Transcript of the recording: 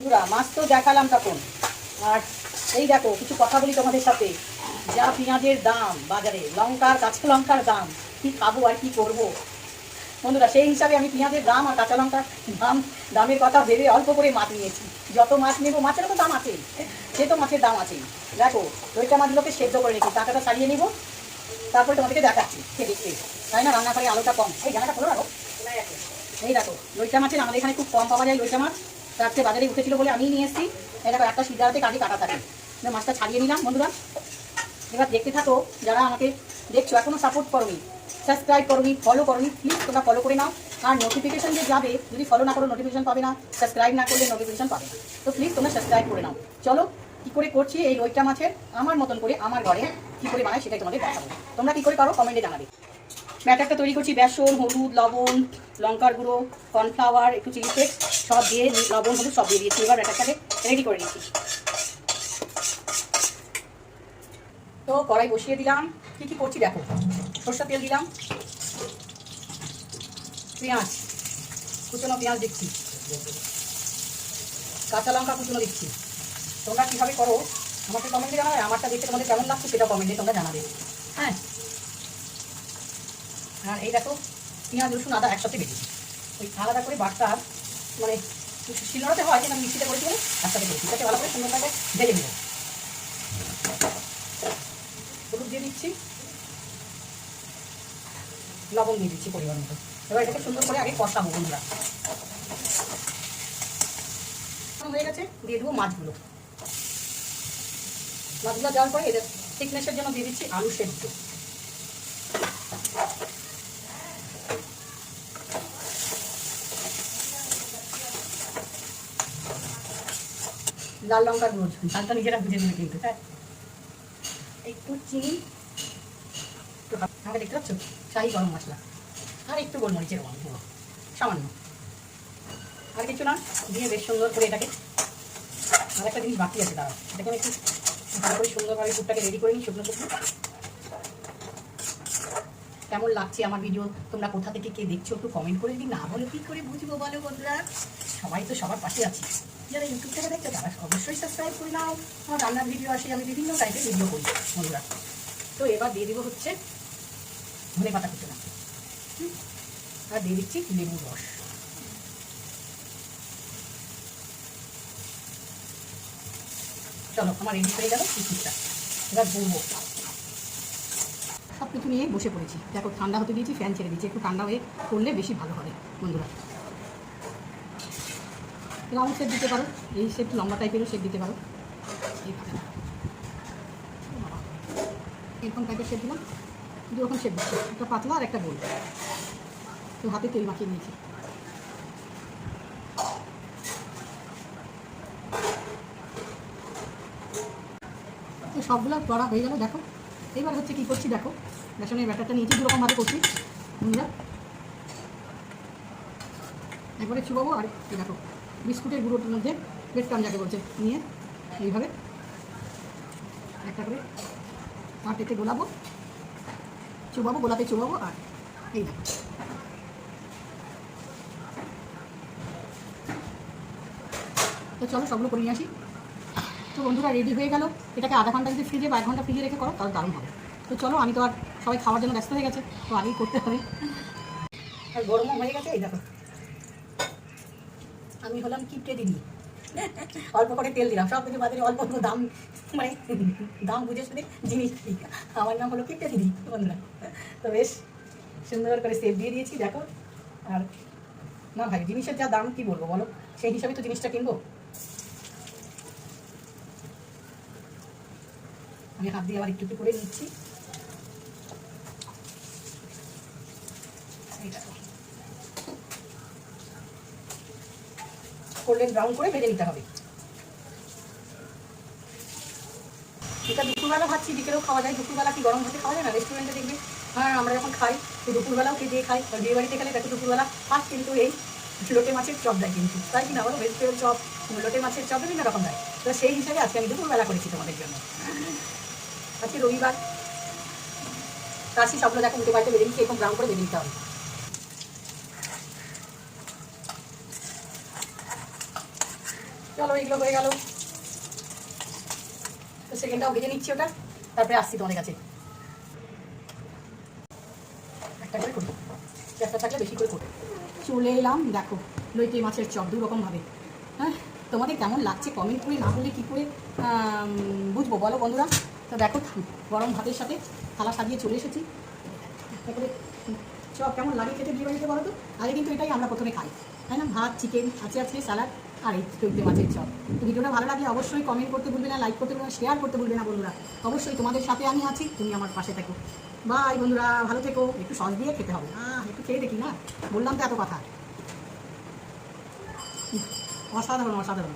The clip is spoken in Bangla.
বন্ধুরা, মাছ তো দেখালাম তখন। আর এই দেখো, কিছু কথা বলি তোমাদের সাথে। যা পেঁয়াজের দাম বাজারে, লঙ্কার কাঁচা লঙ্কার দাম, কি খাব আর কি করব? বন্ধুরা, সেই হিসাবে আমি পেঁয়াজের দাম আর কাঁচা লঙ্কার দাম, দামের কথা ভেবে অল্প করে মাছ নিয়েছি। যত মাছ নেব, মাছেরও তো দাম আছে। সে তো মাছের দাম আছেই দেখো রইটা মাছগুলোকে সেদ্ধ করে রেখে, টাকাটা ছাড়িয়ে নিবো। তারপরে তোমাদেরকে দেখাচ্ছি, খেয়ে দেখবে তাই না রান্না করে আলোটা কম। এই জানাটা খোলো রাখো এই দেখো লইটা মাছের আমাদের এখানে খুব কম পাওয়া যায় লইটা মাছ। আজকে বাজারে উঠেছিল বলে আমিই নিয়ে এসেছি। দেখো, একটা সিজাতে কাটি কাটা থাকে। মাছটা ছাড়িয়ে নিলাম, বন্ধুরা। এবার দেখতে থাকো, যারা আমাকে দেখছ এখনও সাপোর্ট করোনি সাবস্ক্রাইব করোনি ফলো করোনি প্লিজ তোমরা ফলো করে নাও। আর নোটিফিকেশন যে যাবে, যদি ফলো না করো নোটিফিকেশন পাবে না। সাবস্ক্রাইব না করলে নোটিফিকেশন পাবে না। তো প্লিজ তোমরা সাবস্ক্রাইব করে নাও। চলো, কী করে করছি এই লইটা মাছের? আমার মতন করে আমার ঘরে কী করে বানাই সেটাই তোমাদের দেখাবো। তোমরা কী করে করো কমেন্টে জানাবে। ব্যাটারটা তৈরি করছি বেসন, হলুদ, লবণ, লঙ্কার গুঁড়ো, কর্নফ্লাওয়ার, একটু চিলি ফ্লেক্স, সব দিয়ে, লবণ, হলুদ সব দিয়ে দিয়েছি। এবার ব্যাটারটাকে রেডি করে নিচ্ছি। তো কড়াই বসিয়ে দিলাম। কি কি করছি দেখো? সরষের তেল দিলাম। পেঁয়াজ, কুচনো পেঁয়াজ দিচ্ছি। কাঁচা লঙ্কা কুচনো দিচ্ছি। তোমরা কীভাবে করো? আমাকে কমেন্টে জানাবে। আমারটা দেখতে তোমাদের কেমন লাগছে সেটা কমেন্টে তোমরা জানাবে। হ্যাঁ? আর এই দেখো, পেঁয়াজ, রসুন, আদা একসাথে বেশি ওই আলাদা করে বাটটা মানে শিলনোড়াতে হয়, কিন্তু আমি মিক্সিতে করেছি বলে একসাথে করেছি। এটাকে ভালো করে সুন্দরভাবে ভেজে নেব হলুদ দিয়ে দিচ্ছি। লবণ দিয়ে দিচ্ছি পরিমাণ মতো। এবার এটাকে সুন্দর করে আগে কষাবো বন্ধুরা। হয়ে গেছে, দিয়ে দেবো মাছগুলো। মাছগুলো দেওয়ার পরে এদের থিকনেসের জন্য দিয়ে দিচ্ছি আলু সেদ্ধ। লাল লঙ্কার গুঁড়ো ঝালটা নিজেরা বুঝে নেবে কিন্তু হ্যাঁ একটু চিনি। একটু আমাকে দেখতে পাচ্ছ? শাহি গরম মশলা। আর একটু গোলমরিচের গুঁড়ো সামান্য। আর কিছু না দিয়ে বেশ সুন্দর করে এটাকে আর একটা জিনিস বাকি আছে দাঁড়া এটাকে আমি একটু ভালো করে সুন্দরভাবে ফুটটাকে রেডি করে নিই শুকনো শুকনো। কেমন লাগছে আমার ভিডিও তোমরা কোথা থেকে কে দেখছ একটু কমেন্ট করে দিই। না বলো কি করে বুঝব বলো বন্ধুরা? সবাই তো সবার পাশে আছি। যারা ইউটিউব থেকে দেখছ, তারা অবশ্যই সাবস্ক্রাইব করে নাও। আমার রান্নার ভিডিও আসে, আমি বিভিন্ন টাইপের ভিডিও করি বন্ধুরা তো এবার দিয়ে দিব হচ্ছে ধনে পাতা কুচনা। আর দিয়ে দিচ্ছি লেবু রস। চলো, আমার রেডি হয়ে গেল টিফিনটা এবার বলব। সব কিছু নিয়ে বসে পড়েছি। দেখো, ঠান্ডা হতে দিয়েছি ফ্যান ছেড়ে দিয়েছি। একটু ঠান্ডা হয়ে করলে বেশি ভালো হবে, বন্ধুরা। রাউন্ড শেপ দিতে পারো। এই শেপ লম্বা টাইপেরও শেপ দিতে পারো। এরকম টাইপের শেপ দিলাম। দু রকম শেপ দিচ্ছি। একটা পাতলা আর একটা গোল তো হাতে তেল মাখিয়ে নিয়েছি। তো সবগুলো করা হয়ে গেল, দেখো। এবার হচ্ছে কী করছি, দেখো। বেসনের ব্যাটারটা নিয়েছি দুরকমভাবে করছি। বন্ধুরা একবারে চুবাবো আর দেখো। বিস্কুটের গুঁড়োটার মধ্যে ব্রেড কাম যাকে বলছে নিয়ে এইভাবে একটা করে পাটেতে গোলাবো, চুবাবো, গোলাপে চুবাবো আর এই দেখো তো চলো সবগুলো করে নিয়ে আসি। তো বন্ধুরা রেডি হয়ে গেল। এটাকে আধা ঘণ্টা যদি ফ্রিজে বা এক ঘণ্টা ফ্রিজে রেখে করো, তাহলে দারুণ হবে। তো চলো, আমি তো আর সবাই খাওয়ার জন্য ব্যস্ত হয়ে গেছে, তো আগেই করতে হবে। আর গরমও হয়ে গেছে, এই দেখো। আমি হলাম কিপটে দিদি অল্প করে তেল দিলাম, সব কিছু বাজারে অল্প দাম মানে দাম বুঝে শুনে জিনিস দিই। আমার নাম হলো কিপটে দিদি, বন্ধুরা। তো বেশ, সুন্দর করে সেভ দিয়ে দিয়েছি, দেখো। আর না ভাই, জিনিসের যা দাম কি বলব বলো? সেই হিসাবে তো জিনিসটা কিনবো। আমি হাত দিয়ে আবার একটু একটু করে নিচ্ছি। গোল্ডেন ব্রাউন করে ভেজে নিতে হবে। এটা দুপুরবেলা ভাবছি, বিকেলেও খাওয়া যায়। দুপুরবেলা কি গরম ভাতে খাওয়া যায় না? রেস্টুরেন্টে দেখবে হ্যাঁ আমরা যখন খাই, তো দুপুরবেলাও কে দিয়ে খাই। বিয়ে বাড়িতে গেলে দেখো, দুপুরবেলা ফার্স্ট কিন্তু এই লোটে মাছের চপ দেয় কিন্তু। তাই কি না বলো? ভেজিটেবল চপ, লোটে মাছের চপ বিভিন্ন রকম দেয়। তো সেই হিসাবে আজকে আমি দুপুরবেলা করেছি তোমাদের জন্য। আজকে রবিবার। কাশি সবগুলো দেখো উঠে বাড়িতে বেরিয়ে নিচ্ছি, এরকম ব্রাউন করে বেরিয়ে নিতে হবে। চলো, এইগুলো হয়ে গেল। তো সেকেন্ডটাও ভেজে নিচ্ছি ওটা। তারপরে আসছি তোমাদের কাছে। একটা করে করি। একটা থাকলে বেশি করে করি। চলে এলাম, দেখো লইটে মাছের চপ দু রকমভাবে হ্যাঁ তোমাদের কেমন লাগছে কমেন্ট করে না বলে কী করে বুঝব? বলো বন্ধুরা। তো দেখো, গরম ভাতের সাথে থালা সাজিয়ে চলে এসেছি। করে চপ কেমন লাগে খেতে বিয়ে বাড়িতে বলো তো? আগে কিন্তু এটাই আমরা প্রথমে খাই। তাই না? ভাত চিকেন আছে আজকে স্যালাড আর এই চলতে মাছের চপ। তো ভিডিওটা ভালো লাগে অবশ্যই কমেন্ট করতে ভুলবে না লাইক করতে ভুলবে না শেয়ার করতে ভুলবে না বন্ধুরা। অবশ্যই তোমাদের সাথে আমি আছি, তুমি আমার পাশে থাকো। বাই বন্ধুরা, ভালো থেকো। একটু সস দিয়ে খেতে হবে। না একটু খেয়ে দেখি না? বললাম তো এত কথা। অসাধারণ অসাধারণ।